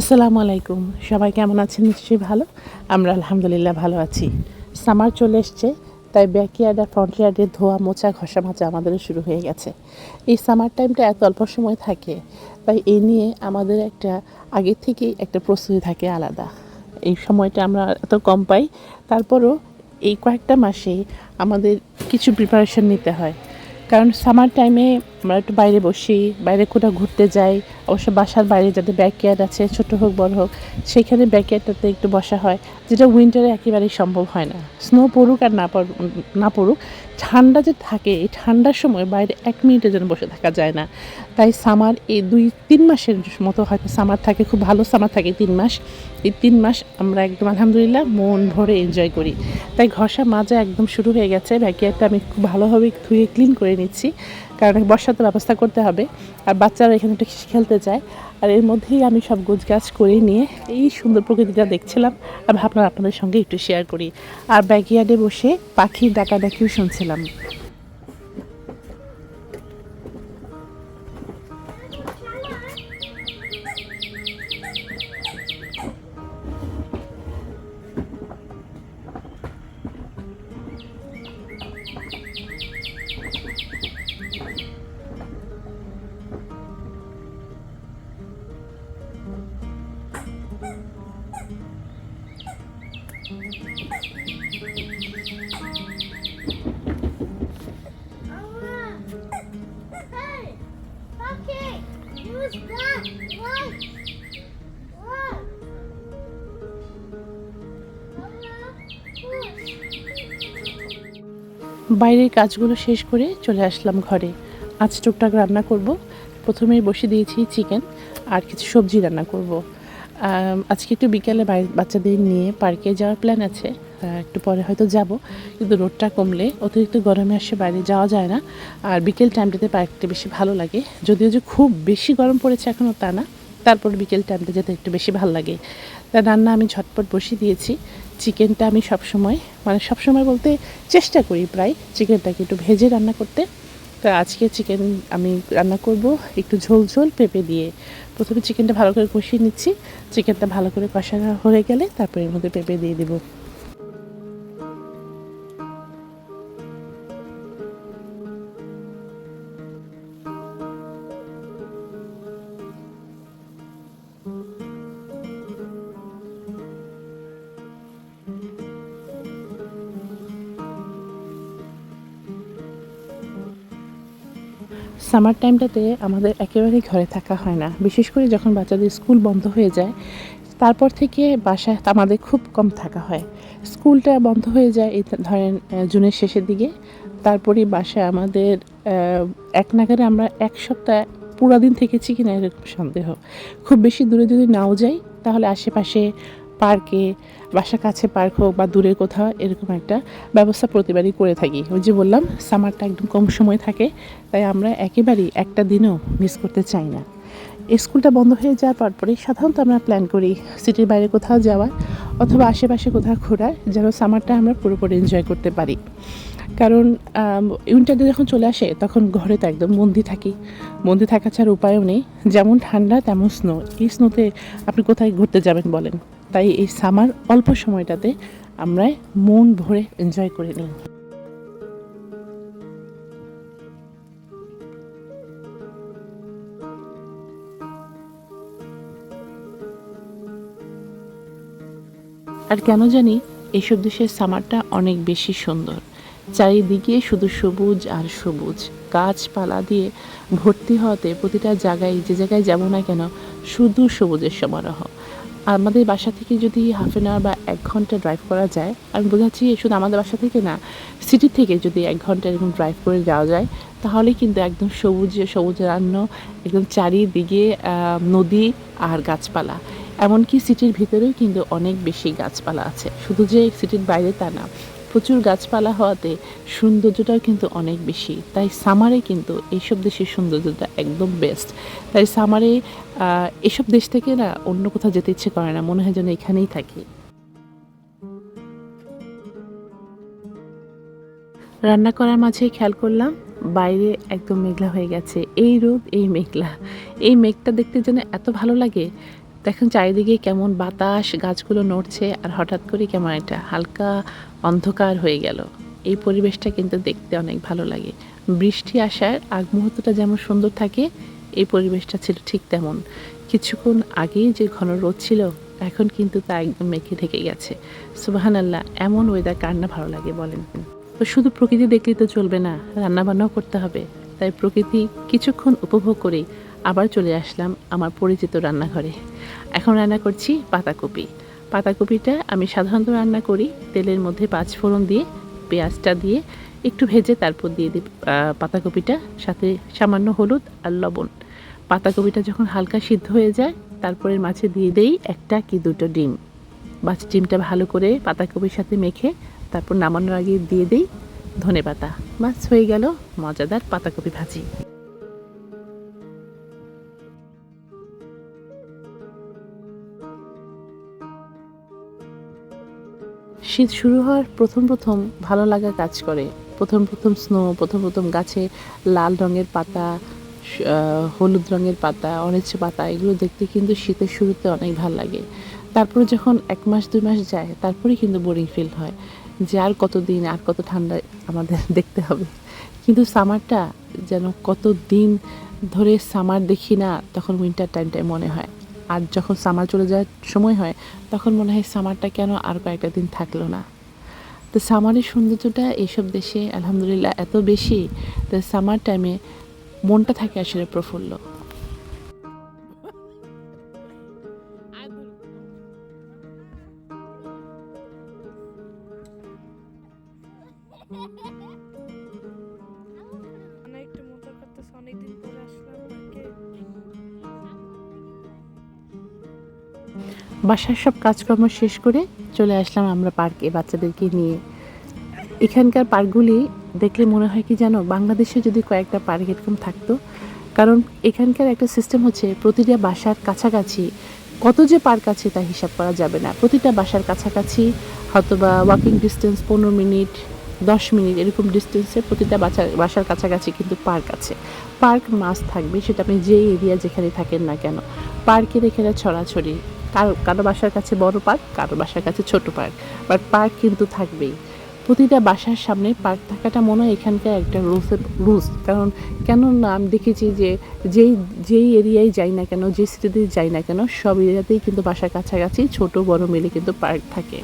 আসসালামু আলাইকুম। সবাই কেমন আছেন? নিশ্চয়ই ভালো। আমরা আলহামদুলিল্লাহ ভালো আছি। সামার চলে এসছে, তাই ব্যাকইয়ার্ড আর ফ্রন্ট ইয়ার্ডে ধোয়া, মোছা ঘষা মাজা আমাদেরও শুরু হয়ে গেছে। এই সামার টাইমটা এত অল্প সময় থাকে, তাই এই নিয়ে আমাদের একটা আগে থেকেই একটা প্রস্তুতি থাকে আলাদা। এই সময়টা আমরা এত কম পাই, তারপরও এই কয়েকটা মাসে আমাদের কিছু প্রিপারেশন নিতে হয়। কারণ সামার টাইমে আমরা একটু বাইরে বসি, বাইরে কোথাও ঘুরতে যাই, অবশ্য বাসার বাইরে যাদের ব্যাকয়ার্ড আছে, ছোট হোক, বড় হোক, সেইখানে ব্যাকয়ার্ডটাতে একটু বসা হয়, যেটা উইন্টারে একেবারেই সম্ভব হয় না। স্নো পড়ুক আর না পড়ুক না পড়ুক, ঠান্ডা যে থাকে, এই ঠান্ডার সময় বাইরে এক মিনিটের জন্য বসে থাকা যায় না। তাই সামার এই দুই, তিন মাসের মতো হয়তো সামার থাকে, খুব ভালো সামার থাকে তিন মাস। এই তিন মাস আমরা একদম আলহামদুলিল্লাহ মন ভরে এনজয় করি। তাই ঘষা মাজা একদম শুরু হয়ে গেছে ব্যাকয়ার্ডটা আমি খুব ভালোভাবে ধুয়ে ক্লিন করে নিচ্ছি। কারণ বর্ষা তো ব্যবস্থা করতে হবে। আর বাচ্চারা এখানে একটু খেলতে চায় আর এর মধ্যেই আমি সব গোছ গাছ করে নিয়ে এই সুন্দর প্রকৃতিটা দেখছিলাম। আর ভাবলাম আপনাদের সঙ্গে একটু শেয়ার করি। আর ব্যাকইয়ার্ডে বসে পাখির ডাকাডাকিও শুনছিলাম। বাইরের কাজগুলো শেষ করে চলে আসলাম ঘরে। আজ টুকটাক রান্না করব। প্রথমেই বসে দিয়েছি চিকেন আর কিছু সবজি রান্না করব। আজকে একটু বিকেলে বাচ্চাদের নিয়ে পার্কে যাওয়ার প্ল্যান আছে। একটু পরে হয়তো যাব, কিন্তু রোদটা কমলে অতিরিক্ত গরমে আসে বাইরে যাওয়া যায় না। আর বিকেল টাইমটাতে পার্কটা বেশি ভালো লাগে। যদিও যে খুব বেশি গরম পড়েছে এখনও তা না। তারপর বিকেল টাইমটা যেতে একটু বেশি ভালো লাগে। তা রান্না আমি ঝটপট বসিয়ে দিয়েছি। চিকেনটা আমি সবসময় মানে সবসময় বলতে চেষ্টা করি প্রায় চিকেনটাকে একটু ভেজে রান্না করতে। তা আজকে চিকেন আমি রান্না করব একটু ঝোল ঝোল পেঁপে দিয়ে। প্রথমে চিকেনটা ভালো করে কষিয়ে নিচ্ছি। চিকেনটা ভালো করে কষানো হয়ে গেলে তারপরে এর মধ্যে পেঁপে দিয়ে দেবো। সামার টাইমটাতে আমাদের একেবারেই ঘরে থাকা হয় না। বিশেষ করে যখন বাচ্চাদের স্কুল বন্ধ হয়ে যায়, তারপর থেকে বাসায় আমাদের খুব কম থাকা হয়। স্কুলটা বন্ধ হয়ে যায় এই ধরেন জুনের শেষের দিকে। তারপরেই বাসায় আমাদের এক নাগারে আমরা এক সপ্তাহ পুরা দিন থেকেছি কিনা এরকম সন্দেহ। খুব বেশি দূরে যদি নাও যাই, তাহলে আশেপাশে পার্কে, বাসার কাছে পার্ক হোক বা দূরে কোথাও এরকম একটা ব্যবস্থা প্রতিবারই করে থাকি। ওই যে বললাম, সামারটা একদম কম সময় থাকে, তাই আমরা একেবারেই একটা দিনও মিস করতে চাই না। স্কুলটা বন্ধ হয়ে যাওয়ার পর পরে সাধারণত আমরা প্ল্যান করি সিটির বাইরে কোথাও যাওয়ার অথবা আশেপাশে কোথাও ঘোরার, যেন সামারটা আমরা পুরোপুরি এনজয় করতে পারি। কারণ উইন্টারটা যখন চলে আসে, তখন ঘরে তো একদম বন্দি থাকি। বন্দি থাকা ছাড়া উপায়ও নেই। যেমন ঠান্ডা, তেমন স্নো এই স্নোতে আপনি কোথায় ঘুরতে যাবেন বলেন? তাই এই সামার অল্প সময়টাতে আমরা মন ভরে এনজয় করে নিই। আর কেন জানি এইসব দেশের সামারটা অনেক বেশি সুন্দর। চারিদিকে শুধু সবুজ আর সবুজ। গাছপালা দিয়ে ভর্তি হওয়াতে প্রতিটা জায়গায় যে জায়গায় যাব না কেন, শুধু সবুজের সমারোহ। আমাদের বাসা থেকে যদি হাফ এন আওয়ার বা এক ঘণ্টা ড্রাইভ করা যায়, আমি বোঝাচ্ছি শুধু আমাদের বাসা থেকে না সিটি থেকে যদি এক ঘণ্টা এরকম ড্রাইভ করে যাওয়া যায়, তাহলে কিন্তু একদম সবুজ রান্ন একদম চারিদিকে নদী আর গাছপালা। এমনকি সিটির ভিতরেও কিন্তু অনেক বেশি গাছপালা আছে। শুধু যে সিটির বাইরে তা না। প্রচুর গাছপালা হওয়াতে সৌন্দর্যটাও কিন্তু অনেক বেশি। তাই সামারে কিন্তু এইসব দেশের সৌন্দর্যটা একদম বেস্ট তাই সামারে এসব দেশ থেকে না অন্য কোথাও যেতে ইচ্ছে করে না, মনে হয় যেন এখানেই থাকি। রান্না করার মাঝে খেয়াল করলাম, বাইরে একদম মেঘলা হয়ে গেছে। এই রোদ, এই মেঘলা। এই মেঘটা দেখতে যেন এত ভালো লাগে দেখেন চারিদিকে কেমন বাতাস, গাছগুলো নড়ছে আর হঠাৎ করে কেমন একটা হালকা অন্ধকার হয়ে গেল। এই পরিবেশটা কিন্তু দেখতে অনেক ভালো লাগে। বৃষ্টি আসার আগ মুহূর্তটা যেমন সুন্দর থাকে, এই পরিবেশটা ছিল ঠিক তেমন। কিছুক্ষণ আগেই যে ঘন রোদ ছিল, এখন কিন্তু তা একদম মেঘে ঢেকে গেছে। সুবাহান আল্লাহ এমন ওয়েদার কার না ভালো লাগে বলেন। তো শুধু প্রকৃতি দেখলেই তো চলবে না, রান্নাবান্নাও করতে হবে। তাই প্রকৃতি কিছুক্ষণ উপভোগ করে আবার চলে আসলাম আমার পরিচিত রান্নাঘরে। এখন রান্না করছি পাতাকপি। পাতাকপিটা আমি সাধারণত রান্না করি তেলের মধ্যে পাঁচ ফোড়ন দিয়ে, পেঁয়াজটা দিয়ে, একটু ভেজে তারপর দিয়ে দিই পাতাকপিটা। সাথে সামান্য হলুদ আর লবণ। পাতাকপিটা যখন হালকা সিদ্ধ হয়ে যায়, তারপরে মাছে দিয়ে দেই একটা কি দুটো ডিম। মাছ ডিমটা ভালো করে পাতাকপির সাথে মেখে তারপর নামানোর আগে দিয়ে দেই ধনে পাতা। বাস, হয়ে গেল মজাদার পাতাকপি ভাজি। শীত শুরু হওয়ার প্রথম প্রথম ভালো লাগা কাজ করে। প্রথম প্রথম স্নো প্রথম প্রথম গাছে লাল রঙের পাতা হলুদ রঙের পাতা অরেঞ্জ পাতা, এগুলো দেখতে কিন্তু শীতের শুরুতে অনেক ভালো লাগে। তারপরে যখন এক মাস, দুই মাস যায়, তারপরে কিন্তু বোরিং ফিল হয়। যে আর কত দিন আর কত ঠান্ডা আমাদের দেখতে হবে। কিন্তু সামারটা যেন কত দিন ধরে সামার দেখি না, তখন উইন্টার টাইমটাই মনে হয়। আর যখন সামার চলে যাওয়ার সময় হয়, তখন মনে হয় সামারটা কেন আর কয়েকটা দিন থাকল না। তো সামারের সৌন্দর্যটা এইসব দেশে আলহামদুলিল্লাহ এত বেশি, তো সামার টাইমে মনটা থাকে আসলে প্রফুল্ল। বাসার সব কাজকর্ম শেষ করে চলে আসলাম আমরা পার্কে বাচ্চাদেরকে নিয়ে। এখানকার পার্কগুলি দেখলে মনে হয় কি জানো, বাংলাদেশে যদি কয়েকটা পার্ক এরকম থাকতো, কারণ এখানকার একটা সিস্টেম হচ্ছে প্রতিটা বাসার কাছাকাছি কত যে পার্ক আছে তা হিসাব করা যাবে না। প্রতিটা বাসার কাছাকাছি হয়তো বা ওয়াকিং ডিস্টেন্স পনেরো মিনিট, দশ মিনিট এরকম ডিস্টেন্সে প্রতিটা বাসার বাসার কাছাকাছি কিন্তু পার্ক আছে। পার্ক মাস থাকবে, সেটা আপনি যেই এরিয়া যেখানে থাকেন না কেন। পার্কের এখানে ছড়াছড়ি। কারও কারও বাসার কাছে বড় পার্ক, কারও বাসার কাছে ছোট পার্ক। বাট পার্ক কিন্তু থাকবেই। প্রতিটা বাসার সামনে পার্ক থাকাটা মনে হয় এখানকার একটা রুলসের রুলস। কারণ কেন না আমি দেখেছি যে যেই যেই এরিয়ায় যাই না কেন, যে সিটিতে যাই না কেন, সব এরিয়াতেই কিন্তু বাসার কাছাকাছি ছোট বড় মিলে কিন্তু পার্ক থাকে।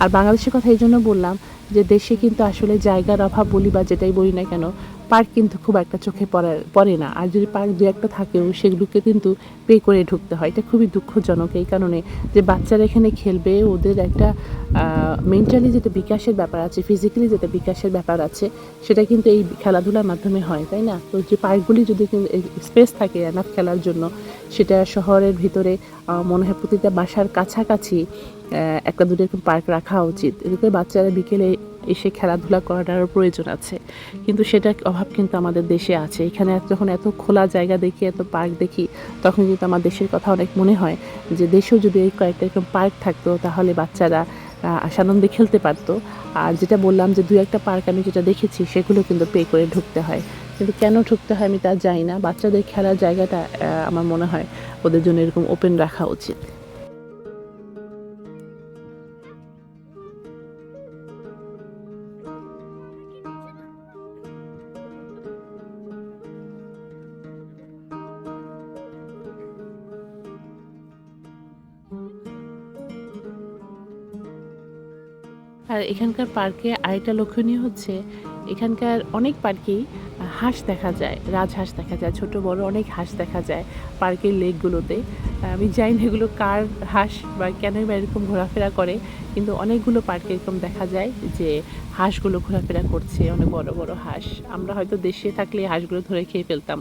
আর বাংলাদেশের কথা এই জন্য বললাম যে দেশে কিন্তু আসলে জায়গার অভাব বলি বা যেটাই বলি না কেন, পার্ক কিন্তু খুব একটা চোখে পড়ে পড়ে না। আর যদি পার্ক দু একটা থাকেও সেগুলোকে কিন্তু পে করে ঢুকতে হয়। এটা খুবই দুঃখজনক এই কারণে যে বাচ্চারা এখানে খেলবে, ওদের একটা মেন্টালি যেটা বিকাশের ব্যাপার আছে ফিজিক্যালি যেটা বিকাশের ব্যাপার আছে, সেটা কিন্তু এই খেলাধুলার মাধ্যমে হয়, তাই না? তো যে পার্কগুলি যদি কিন্তু স্পেস থাকে এনাফ খেলার জন্য, সেটা শহরের ভিতরে মনে হয় প্রতিটা বাসার কাছাকাছি একটা দুটো এরকম পার্ক রাখা উচিত। এতে বাচ্চারা বিকেলে এসে খেলাধুলা করাটারও প্রয়োজন আছে। কিন্তু সেটার অভাব কিন্তু আমাদের দেশে আছে। এখানে যখন এত খোলা জায়গা দেখি এত পার্ক দেখি তখন কিন্তু আমার দেশের কথা অনেক মনে হয় যে দেশেও যদি এই কয়েকটা এরকম পার্ক থাকতো তাহলে বাচ্চারা আহ, আসানন্দে খেলতে পারতো। আর যেটা বললাম যে দু একটা পার্ক আমি যেটা দেখেছি সেগুলো কিন্তু পে করে ঢুকতে হয়। কিন্তু কেন ঢুকতে হয় আমি তা জানি না। বাচ্চাদের খেলার জায়গাটা আমার মনে হয় ওদের জন্য এরকম ওপেন রাখা উচিত। আর এখানকার পার্কে আরেকটা লক্ষণীয় হচ্ছে, এখানকার অনেক পার্কেই হাঁস দেখা যায়, রাজহাঁস দেখা যায়, ছোট বড় অনেক হাঁস দেখা যায় পার্কের লেকগুলোতে। আমি জানি না এগুলো কার হাঁস বা কেনই বা এরকম ঘোরাফেরা করে, কিন্তু অনেকগুলো পার্কে এরকম দেখা যায় যে হাঁসগুলো ঘোরাফেরা করছে, অনেক বড় বড় হাঁস। আমরা হয়তো দেশে থাকলে হাঁসগুলো ধরে খেয়ে ফেলতাম।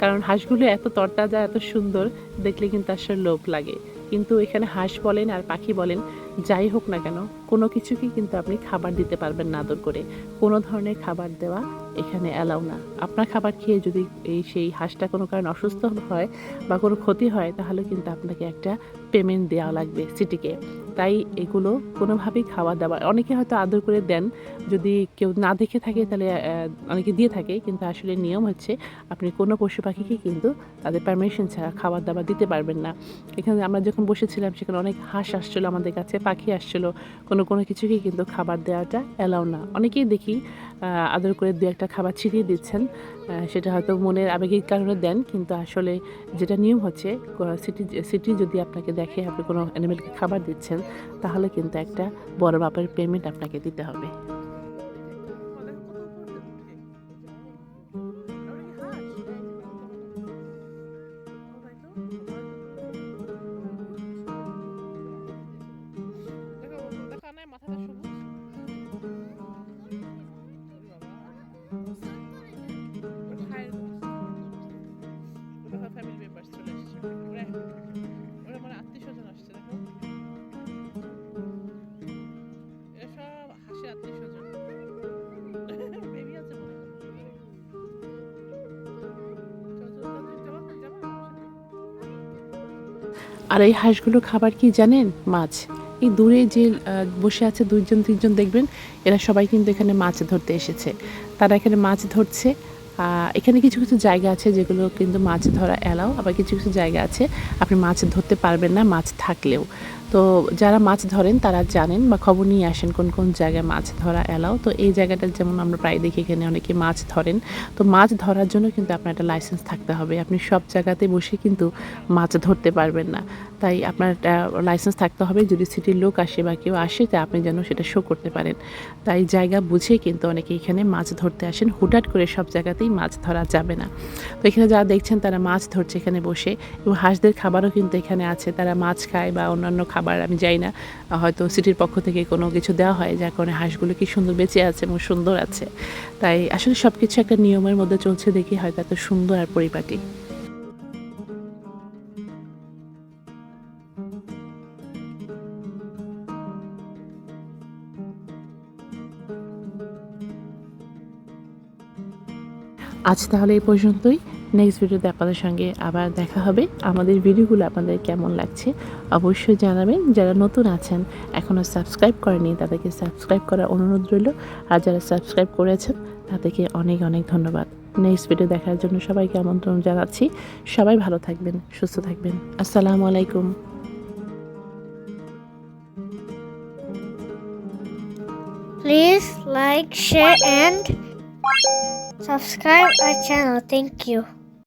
কারণ হাঁসগুলো এত তরতাজা, এত সুন্দর, দেখলে কিন্তু আসলে লোভ লাগে। কিন্তু এখানে হাঁস বলেন আর পাখি বলেন যাই হোক না কেন, কোনো কিছুকেই কিন্তু আপনি খাবার দিতে পারবেন না আদর করে। কোনো ধরনের খাবার দেওয়া এখানে অ্যালাউ না। আপনার খাবার খেয়ে যদি এই সেই হাঁসটা কোনো কারণে অসুস্থ হয় বা কোনো ক্ষতি হয়, তাহলে কিন্তু আপনাকে একটা পেমেন্ট দেওয়া লাগবে সিটিকে। তাই এগুলো কোনোভাবেই খাওয়া দাওয়া, অনেকে হয়তো আদর করে দেন, যদি কেউ না দেখে থাকে তাহলে অনেকে দিয়ে থাকে, কিন্তু আসলে নিয়ম হচ্ছে আপনি কোনো পশু পাখিকে কিন্তু তাদের পারমিশন ছাড়া খাবার দাবার দিতে পারবেন না। এখানে আমরা যখন বসেছিলাম, সেখানে অনেক হাঁস আসছিল আমাদের কাছে, পাখি আসছিল, কোনো কোনো কিছুকেই কিন্তু খাবার দেওয়াটা অ্যালাউ না। অনেকেই দেখি আদর করে দু একটা খাবার ছিটিয়ে দিচ্ছেন সেটা হয়তো মনের আবেগিক কারণে দেন, কিন্তু আসলে যেটা নিয়ম হচ্ছে সিটি সিটি যদি আপনাকে দেখে আপনি কোনো অ্যানিমেলকে খাবার দিচ্ছেন, তাহলে কিন্তু একটা বড় মাপের পেমেন্ট আপনাকে দিতে হবে। মাথাটা সবুজ। আর এই হাঁসগুলো খাবার কি জানেন? মাছ। এই দূরে যে বসে আছে দুইজন, তিনজন দেখবেন, এরা সবাই কিন্তু এখানে মাছ ধরতে এসেছে। তারা এখানে মাছ ধরছে। এখানে কিছু কিছু জায়গা আছে যেগুলো কিন্তু মাছ ধরা এলাও, আবার কিছু কিছু জায়গা আছে। আপনি মাছ ধরতে পারবেন না, মাছ থাকলেও। তো যারা মাছ ধরেন, তারা জানেন বা খবর নিয়ে আসেন কোন কোন জায়গায় মাছ ধরা এলাও। তো এই জায়গাটা যেমন আমরা প্রায় দেখি এখানে অনেকে মাছ ধরেন। তো মাছ ধরার জন্য কিন্তু আপনার একটা লাইসেন্স থাকতে হবে। আপনি সব জায়গাতে বসে কিন্তু মাছ ধরতে পারবেন না। তাই আপনার লাইসেন্স থাকতে হবে। যদি সিটির লোক আসে বা কেউ আসে, তা আপনি যেন সেটা শো করতে পারেন। তাই জায়গা বুঝে কিন্তু অনেকে এখানে মাছ ধরতে আসেন। হুটহাট করে সব জায়গাতেই মাছ ধরা যাবে না। তো এখানে যারা দেখছেন, তারা মাছ ধরছে এখানে বসে। এবং হাঁসদের খাবারও কিন্তু এখানে আছে। তারা মাছ খায় বা অন্যান্য খাবার, আমি যাই না। হয়তো সিটির পক্ষ থেকে কোনো কিছু দেওয়া হয়, যার কারণে হাঁসগুলো কি সুন্দর বেঁচে আছে এবং সুন্দর আছে। তাই আসলে সব কিছু একটা নিয়মের মধ্যে চলছে দেখি হয়তো এত সুন্দর আর পরিপাটি। আজ তাহলে এই পর্যন্তই। নেক্সট ভিডিওতে আপনাদের সঙ্গে আবার দেখা হবে। আমাদের ভিডিওগুলো আপনাদের কেমন লাগছে অবশ্যই জানাবেন। যারা নতুন আছেন এখনও সাবস্ক্রাইব করেনি তাদেরকে সাবস্ক্রাইব করার অনুরোধ রইল। আর যারা সাবস্ক্রাইব করেছেন তাদেরকে অনেক অনেক ধন্যবাদ। নেক্সট ভিডিও দেখার জন্য সবাইকে আমন্ত্রণ জানাচ্ছি। সবাই ভালো থাকবেন সুস্থ থাকবেন। আসসালামু আলাইকুম। Please like, share, and subscribe our channel. Thank you.